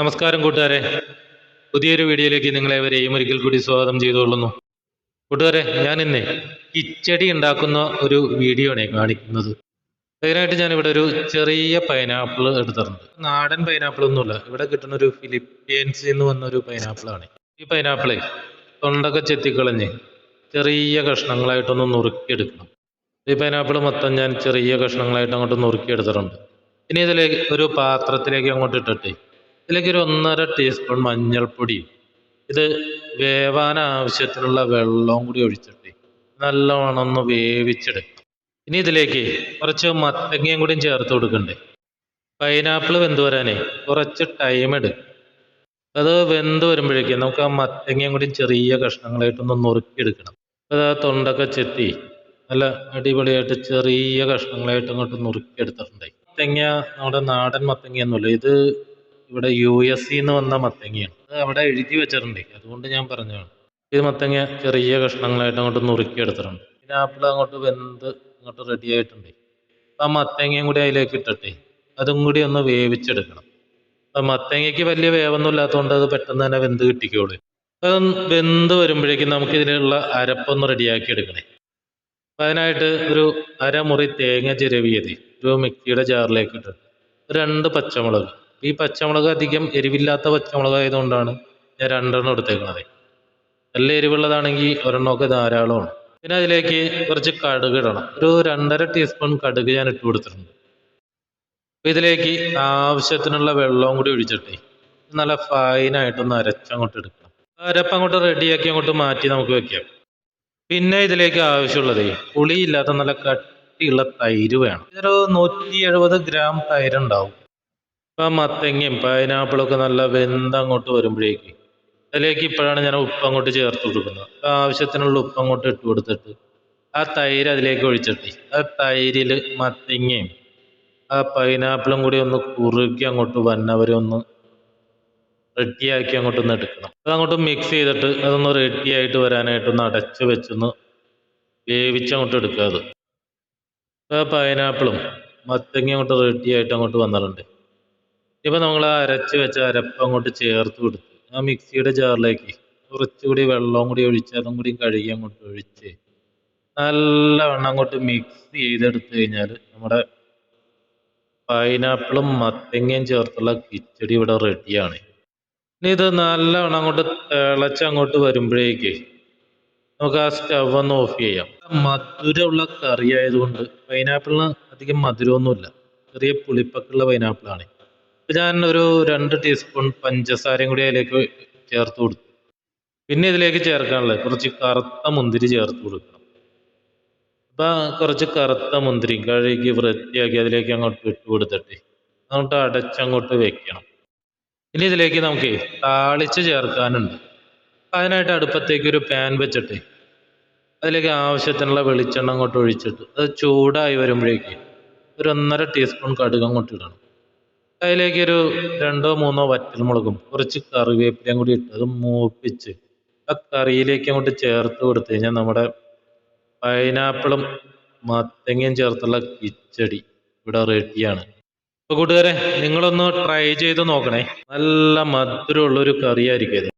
നമസ്കാരം കൂട്ടുകാരെ. പുതിയൊരു വീഡിയോയിലേക്ക് നിങ്ങളെവരെയും ഒരിക്കൽ കൂടി സ്വാഗതം ചെയ്തുകൊള്ളുന്നു. കൂട്ടുകാരെ ഞാൻ ഇന്ന് കിച്ചടി ഉണ്ടാക്കുന്ന ഒരു വീഡിയോ ആണ് കാണിക്കുന്നത്. അതിനായിട്ട് ഞാനിവിടെ ഒരു ചെറിയ പൈനാപ്പിൾ എടുത്തിട്ടുണ്ട്. നാടൻ പൈനാപ്പിൾ ഒന്നുമില്ല ഇവിടെ കിട്ടുന്ന ഒരു ഫിലിപ്പീൻസ് എന്ന് വന്ന ഒരു പൈനാപ്പിളാണ് ഈ പൈനാപ്പിളെ തൊണ്ടൊക്കെ ചെത്തിക്കളഞ്ഞ് ചെറിയ കഷ്ണങ്ങളായിട്ടൊന്ന് നുറുക്കിയെടുക്കണം. ഈ പൈനാപ്പിൾ മൊത്തം ഞാൻ ചെറിയ കഷ്ണങ്ങളായിട്ട് അങ്ങോട്ട് നുറുക്കിയെടുത്തിട്ടുണ്ട്. ഇനി ഇതിലേക്ക് ഒരു പാത്രത്തിലേക്ക് അങ്ങോട്ട് ഇട്ടിട്ട് ഇതിലേക്ക് ഒരു ഒന്നര ടീസ്പൂൺ മഞ്ഞൾപ്പൊടി. ഇത് വേവാൻ ആവശ്യത്തിനുള്ള വെള്ളവും കൂടി ഒഴിച്ചിട്ട് നല്ലവണ്ണം ഒന്ന് വേവിച്ചെടുക്കും. ഇനി ഇതിലേക്ക് കുറച്ച് മത്തങ്ങയും കൂടി ചേർത്ത് കൊടുക്കണ്ടേ. പൈനാപ്പിൾ വെന്ത് വരാനേ കുറച്ച് ടൈം എടുക്കും. അത് വെന്ത് വരുമ്പോഴേക്കും നമുക്ക് ആ മത്തങ്ങയും കൂടി ചെറിയ കഷ്ണങ്ങളായിട്ടൊന്ന് നുറുക്കിയെടുക്കണം. അത് ആ തൊണ്ടൊക്കെ ചെത്തി നല്ല അടിപൊളിയായിട്ട് ചെറിയ കഷ്ണങ്ങളായിട്ട് അങ്ങോട്ട് നുറുക്കിയെടുത്തിട്ടുണ്ടായി. മത്തങ്ങ നമ്മുടെ നാടൻ മത്തങ്ങയൊന്നുമില്ല ഇത് ഇവിടെ യു എസ് സിന്ന് വന്ന മത്തങ്ങയാണ്. അത് അവിടെ എഴുതി വെച്ചിട്ടുണ്ട്. അതുകൊണ്ട് ഞാൻ പറഞ്ഞതാണ്. ഇത് മത്തങ്ങ ചെറിയ കഷ്ണങ്ങളായിട്ട് അങ്ങോട്ട് നുറുക്കി എടുത്തിട്ടുണ്ട്. പിന്നെ ആപ്പിൾ അങ്ങോട്ട് വെന്ത് അങ്ങോട്ട് റെഡി ആയിട്ടുണ്ട്. ആ മത്തങ്ങയും കൂടി അതിലേക്ക് ഇട്ടിട്ടേ അതും കൂടി ഒന്ന് വേവിച്ചെടുക്കണം. ആ മത്തങ്ങയ്ക്ക് വലിയ വേവൊന്നും ഇല്ലാത്തതുകൊണ്ട് അത് പെട്ടെന്ന് തന്നെ വെന്ത് കിട്ടിക്കോളൂ. അത് വെന്ത് വരുമ്പോഴേക്കും നമുക്ക് ഇതിലുള്ള അരപ്പൊന്ന് റെഡിയാക്കി എടുക്കണേ. അപ്പം അതിനായിട്ട് ഒരു അരമുറി തേങ്ങ ചിരവിയത്. ഒരു മിക്സിയുടെ ജാറിലേക്ക് ഇട്ടിട്ട്. രണ്ട് പച്ചമുളക്. ഈ പച്ചമുളക് അധികം എരിവില്ലാത്ത പച്ചമുളക് ആയതുകൊണ്ടാണ് ഞാൻ രണ്ടെണ്ണം എടുത്തേക്കുന്നത് നല്ല എരിവുള്ളതാണെങ്കിൽ ഒരെണ്ണമൊക്കെ ധാരാളമാണ്. പിന്നെ അതിലേക്ക് കുറച്ച് കടുക് ഇടണം. ഒരു രണ്ടര ടീസ്പൂൺ കടുക് ഞാൻ ഇട്ട് കൊടുത്തിട്ടുണ്ട്. അപ്പോൾ ഇതിലേക്ക് ആവശ്യത്തിനുള്ള വെള്ളവും കൂടി ഒഴിച്ചിട്ടേ നല്ല ഫൈനായിട്ടൊന്ന് അരച്ചങ്ങോട്ട് എടുക്കണം. അരപ്പ് അങ്ങോട്ട് റെഡിയാക്കി അങ്ങോട്ട് മാറ്റി നമുക്ക് വെക്കാം. പിന്നെ ഇതിലേക്ക് ആവശ്യമുള്ളത് പുളിയില്ലാത്ത നല്ല കട്ടിയുള്ള തൈര് വേണം. ഇതൊരു നൂറ്റി എഴുപത് ഗ്രാം തൈര് ഇപ്പം മത്തങ്ങയും പൈനാപ്പിളൊക്കെ നല്ല വെന്ത് അങ്ങോട്ട് വരുമ്പോഴേക്ക് അതിലേക്ക് ഇപ്പോഴാണ് ഞാൻ ഉപ്പ് അങ്ങോട്ട് ചേർത്ത് കൊടുക്കുന്നത്. ആവശ്യത്തിനുള്ള ഉപ്പ് അങ്ങോട്ട് ഇട്ട് കൊടുത്തിട്ട് ആ തൈര് അതിലേക്ക് ഒഴിച്ചിട്ട് ആ തൈരിൽ മത്തങ്ങയും ആ പൈനാപ്പിളും കൂടി ഒന്ന് കുറുക്കി അങ്ങോട്ട് വന്നവരെ ഒന്ന് റെഡിയാക്കി അങ്ങോട്ടൊന്ന് എടുക്കണം. അത് അങ്ങോട്ട് മിക്സ് ചെയ്തിട്ട് അതൊന്ന് റെഡിയായിട്ട് വരാനായിട്ടൊന്ന് അടച്ച് വെച്ചൊന്ന് വേവിച്ചങ്ങോട്ട് എടുക്കുക അത്. ആ പൈനാപ്പിളും മത്തങ്ങ അങ്ങോട്ട് റെഡിയായിട്ട് അങ്ങോട്ട് വന്നിട്ടുണ്ട്. ഇപ്പം നമ്മൾ അരച്ച് വെച്ച അരപ്പ് അങ്ങോട്ട് ചേർത്ത് കൊടുത്ത് ആ മിക്സിയുടെ ജാറിലേക്ക് കുറച്ചുകൂടി വെള്ളവും കൂടി ഒഴിച്ച് അതും കൂടി കഴുകി അങ്ങോട്ട് ഒഴിച്ച് നല്ലവണ്ണം അങ്ങോട്ട് മിക്സ് ചെയ്തെടുത്ത് കഴിഞ്ഞാൽ നമ്മുടെ പൈനാപ്പിളും മത്തങ്ങയും ചേർത്തുള്ള കിച്ചടി ഇവിടെ റെഡിയാണ് ഇനി ഇത് നല്ലവണ്ണം അങ്ങോട്ട് തിളച്ച് അങ്ങോട്ട് വരുമ്പോഴേക്ക് നമുക്ക് ആ സ്റ്റവ് ഒന്ന് ഓഫ് ചെയ്യാം. മധുരമുള്ള കറി ആയതുകൊണ്ട് പൈനാപ്പിളിന് അധികം മധുരമൊന്നുമില്ല. ചെറിയ പുളിപ്പൊക്കെയുള്ള പൈനാപ്പിളാണ് ഞാൻ ഒരു രണ്ട് ടീസ്പൂൺ പഞ്ചസാരയും കൂടി അതിലേക്ക് ചേർത്ത് കൊടുത്തു. പിന്നെ ഇതിലേക്ക് ചേർക്കാനുള്ളത് കുറച്ച് കറുത്ത മുന്തിരി ചേർത്ത് കൊടുക്കണം. അപ്പം കുറച്ച് കറുത്ത മുന്തിരി കഴുകി വൃത്തിയാക്കി അതിലേക്ക് അങ്ങോട്ട് ഇട്ട് കൊടുത്തിട്ട് അങ്ങോട്ട് അടച്ചങ്ങോട്ട് വെക്കണം. ഇനി ഇതിലേക്ക് നമുക്ക് താളിച്ച് ചേർക്കാനുണ്ട്. അതിനായിട്ട് അടുപ്പത്തേക്ക് ഒരു പാൻ വെച്ചിട്ട് അതിലേക്ക് ആവശ്യത്തിനുള്ള വെളിച്ചെണ്ണ അങ്ങോട്ട് ഒഴിച്ചിട്ട് അത് ചൂടായി വരുമ്പോഴേക്ക് ഒരു ഒന്നര ടീസ്പൂൺ കടുക് അങ്ങോട്ട് ഇടണം. അതിലേക്ക് ഒരു രണ്ടോ മൂന്നോ വറ്റൽമുളകും കുറച്ച് കറിവേപ്പിലയും കൂടി ഇട്ട് അത് മൂപ്പിച്ച് ആ കറിയിലേക്ക് അങ്ങോട്ട് ചേർത്ത് കൊടുത്തു കഴിഞ്ഞാൽ നമ്മുടെ പൈനാപ്പിളും മത്തങ്ങയും ചേർത്തുള്ള കിച്ചടി ഇവിടെ റെഡിയാണ് അപ്പോൾ കൂട്ടുകാരെ നിങ്ങളൊന്ന് ട്രൈ ചെയ്ത് നോക്കണേ. നല്ല മധുരമുള്ളൊരു കറിയായിരിക്കും ഇത്.